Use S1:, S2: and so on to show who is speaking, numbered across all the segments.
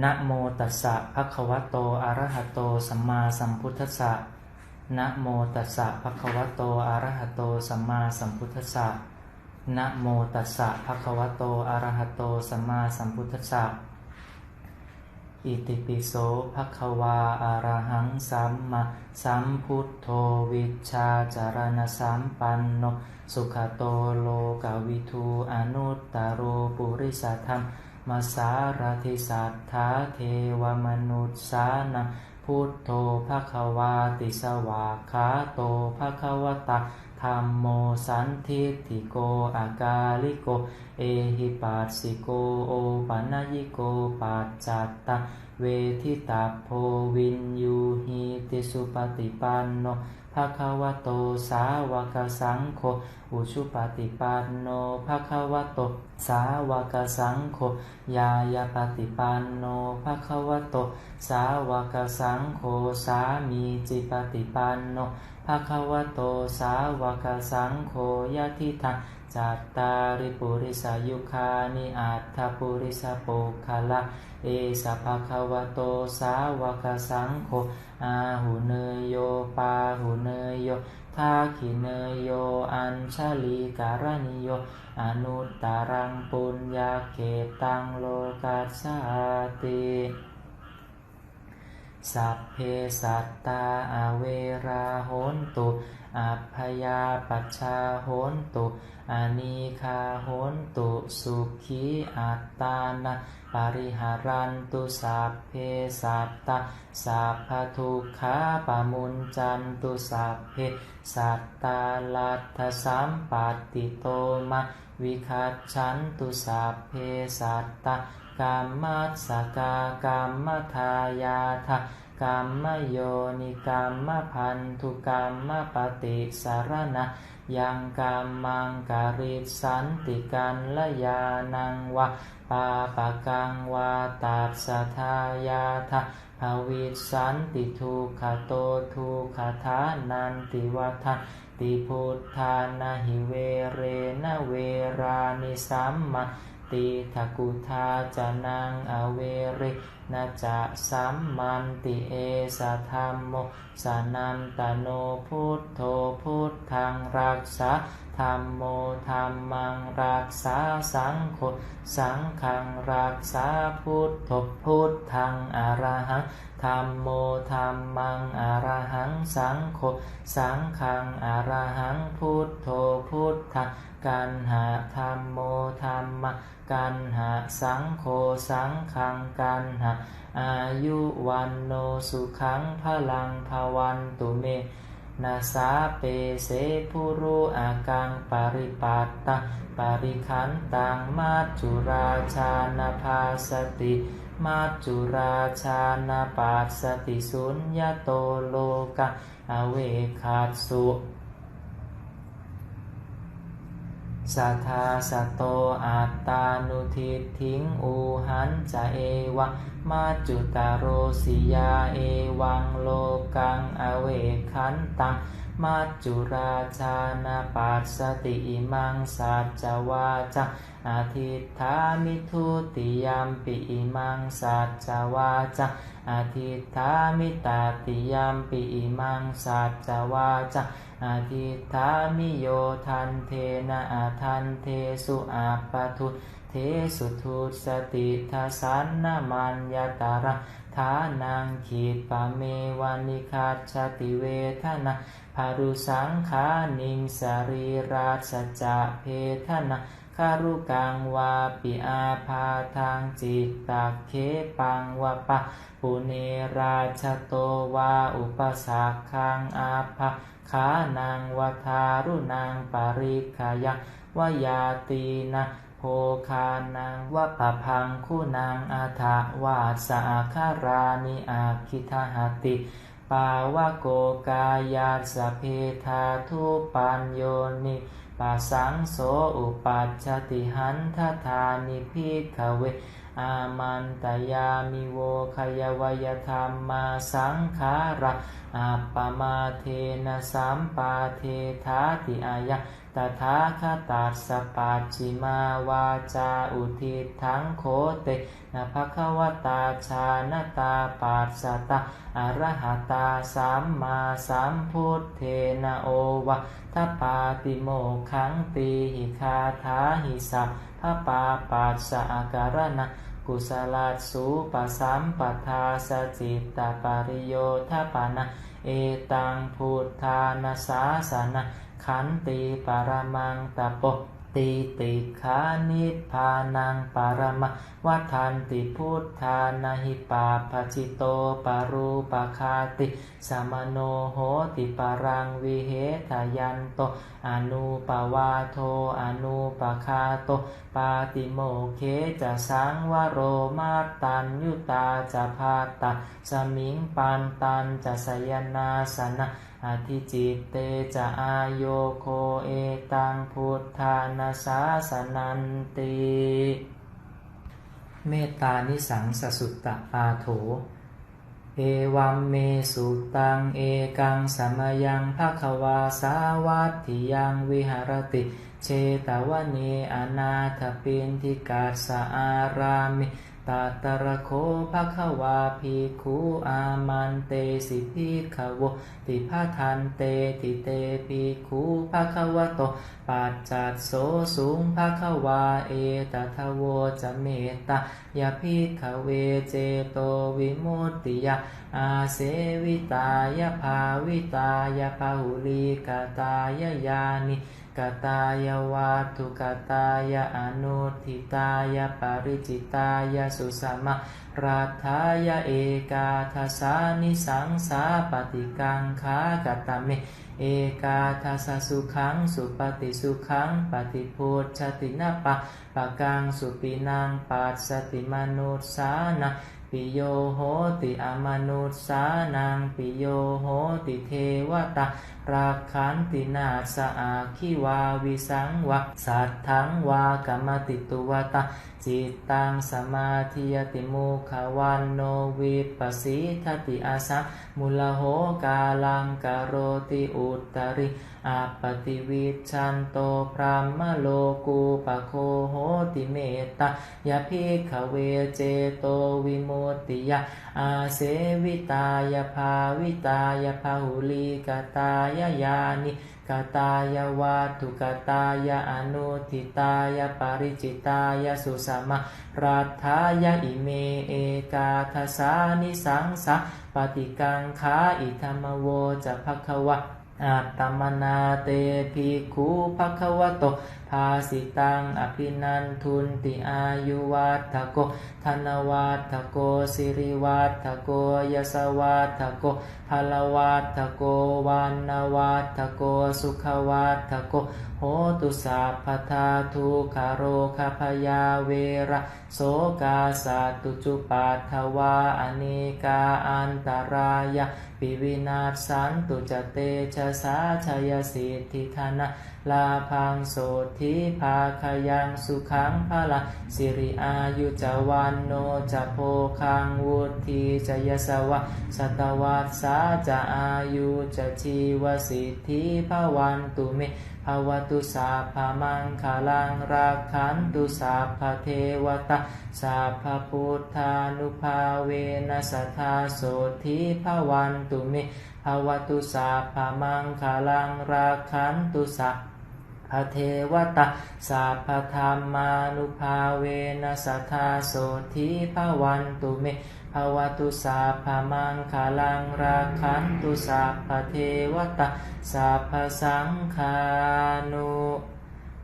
S1: นะโมตัสสะภะคะวะโต อะระหะโต สัมมาสัมพุทธัสสะนะโมตัสสะภะคะวะโต อะระหะโต สัมมาสัมพุทธัสสะนะโมตัสสะภะคะวะโต อะระหะโต สัมมาสัมพุทธัสสะ อิติปิโสภะคะวาอะระหังสัมมาสัมพุทโธวิชาจารณสัมปันโน สุขโตโลกวิทูอนุตตโรปุริสธรรม มาสารทิสัทธาเทวมนุษย์สานังพุทโธภะคะวาติสวาขาโตภะคะวตาธรรมโมสันทิติโกอากาลิโก เอหิปัสสิโกโอปัญญิโกปัจจัตตาเวทิตาโพวินยูหิติสุปฏิปันโน ภะคะวะโตสาวกสังโฆอุชุปฏิปันโนภะคะวะโตสาวกสังโฆยายาปฏิปันโนภะคะวะโตสาวกสังโฆสามีจิปฏิปันโนภะคะวะโตสาวกสังโฆยะทิทัง จัตตาริปุริสายุคานิอัตถปุริสโปคาละเอสะภะคะวะโตสาวกสังโฆอาหุเนยโยปาหุเนยโยทาขิเนยโยอัญชลีการณิโยอนุตตรังปุญญาเขตังโลกัสสาติ สัพเพสัตตาอเวราโหนตุอัพยาปัชชาโหนตุอานิคาโหนตุสุขีอัตตานะปริหารันตุสัพเพสัตตาสัพพทุกขาปมุนจันตุสัพเพสัตตาลัทธสัมปัตติโตมะ วิคัตฉันตุสัพเพสัตตากรรมัสสกากรรมทายาทกรรมโยนิกรรมพันธุกรรมปฏิสารณะยังกรรมังการิสันติกันละยานังวะปาปะกังวาตัสสทายาทะ ภวิสันติทุกขโตทุกขทานันติวัฏติพุทธานาหิเวเรนะเวรานิสัมมา ติทกุทาจานังอเวเรนะจะสัมมันติเอสะธรรมโมสานันตโนพุทโธพุทธังรักษาธรรมโมธรรมังรักษาสังโฆสังฆังรักษาพุทโธพุทธังอรหังธรรมโมธรรมังอรหังสังโฆสังฆังอรหังพุทโธพุทธัง กันหาธรรมโมธรรมกันหาสังโฆสังฆังกันหาอายุวันโนสุขังพลังภวันตุเมนาสาเปเสภูรุอากังปาริปัตตาปาริขันตังมาจุราชานาภาสติมาจุราชานาปัสสติสุญญโตโลกะอเวคัสสุ สัทธาสโตอัตตานุทิทิงอูหันจะเอวะ มาจุตาโรสิยาเอวังโลกังอเวคันตังมาจุราชานาปัสสติอิมังสัจจวาจังอาทิธามิทุติยามปิอิมังสัจจวาจังอาทิธามิตาติยามปิอิมังสัจจวาจังอาทิธามิโยทันเทนะอาทันเทสุอาปทุ เทสุทุสติทาสันนามันยตาระทานังขีดปะเมวานิคาชติเวทนาภารุสังขานิงสรีราชจะเพทนาคารุกังวาปิอาภาทางจิตตาเคปังวะปะปุเนราชโตวาอุปสักขังอาภาขานังวทารุนางปริกายังวยาตีนะ โพคานังวะปพังคู่นางอาถาวาสาคารานิอาคิทหติ ปาวะโกกายาสเพธาทุปัญโยนิปัสังโสอุปัชชติหันทธานิพิกเว อามันตยามิโวขยวยธรรมมาสังขาระ อัปมาเทนะสัมปาเทธาติอายะตถาคตัสปัจฉิมาวาจาอุทิทังโคเตนะภควตาชานตาปัสตาอรหัตาสัมมาสัมพุทเทนะโอวะทัปาติโมขังตีหิคาถาหิสัพพปาปัสสะอาการณะ กุศลสูปสัมปทาสจิตตปริโยทปานะเอตังพุทธานาสาสนะขันติปรมังตะโป ติติขานิพานังปารมะวัฏันติพุทธานาหิปาปจิโตปารูปคาติสมโนโหติปารังวิเหทยันโตอนุปวาโทอนุปคาโตปาติโมเคจะสังวโรมาตันยุตาจะพาตาสมิงปันตันจะสยนาสนะ อธิจิตเตจะอายโยโคเอตังพุทธานาสาสนันติ เมตตานิสังสสุตตะปาโถ เอวัมเมสุตังเอกังสมยังภควาสาวัตถิยังวิหารติเชตวเนอนาถปินทิกาสอารามิ ตาตระโคภะคะวาภิกขุอามันเตสิภิกขวติภาทันเตติเตภิกขุภะคะวะโตปัจจัดโสสูงภะคะวาเอตทโวจะเมตตายาภิกขเวเจโตวิมุตติยาอาเสวิตายาภาวิตายาภาหุลีกตายายานิ กตายวัตถุกตายอนุทิตายปริจิตายสุสมะราธายเอกาทสานิสังสาปฏิกังขากตเม เอกาทสสุขังสุปฏิสุขังปฏิโพชตินาปะปะกังสุปินังปัสสติมนุสานะปิโยโหติอมนุสานังปิโยโหติเทวตาราคันตินาสอาคิวาวิสังวะสัทธังวากรรมติตุวตาจิตตังสมาธิยติมุขวันโนวิปัสสิทติอาสะมุลโหกาลังกโรติอุตริอาปติวิชันโตพรามโลกูปโคโหติเมตตายาพิขเวเจโตวิมุตติยาอาเสวิตายาภาวิตายาภาหุลีกตายายาณิกตายวัตุกตายอนุทิตายปริจิตายสุสมะรัฐายอิเมเอกาทสานิสังสะปฏิกังขาอิธรรมโวจะภควะ อาตมนาเตภิกขุภควะโตภาสิตังอภินันทุนติอายุวัตโกธนวัตโกสิริวัตโกยสวัตโกภลวัตโกวันนวัตโกสุขวัตโกโหตุสัพทาทุคาโรคาพยาเวระโสกาสตุจุปัทวาอเนกาอันตรายะ ปิวินาศสันตุจเตชะสาชยสิทธิธนะลาพังโสธิภาคยังสุขังพละสิริอายุจวันโนจะโพคังวุธีจยสวะสตวัสสาจะอายุจะชีวสิทธิภวันตุเม ภาวตุสาพามังคาลังราคันตุสาพเทวตาสาพพุทธานุภาเวนัสธาโสธิภวันตุเมภาวตุสาพามังคาลังราคันตุสา พเทวตาสัพพธรรมานุภาเวนัสธาโสธิภวันตุเมภวตุสาพมังคาลังราคันตุสัพเทวตาสัพสังคานุ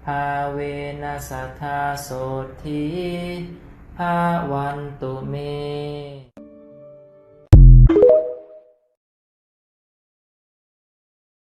S1: ภาเวนัสธาโสธิภวันตุเม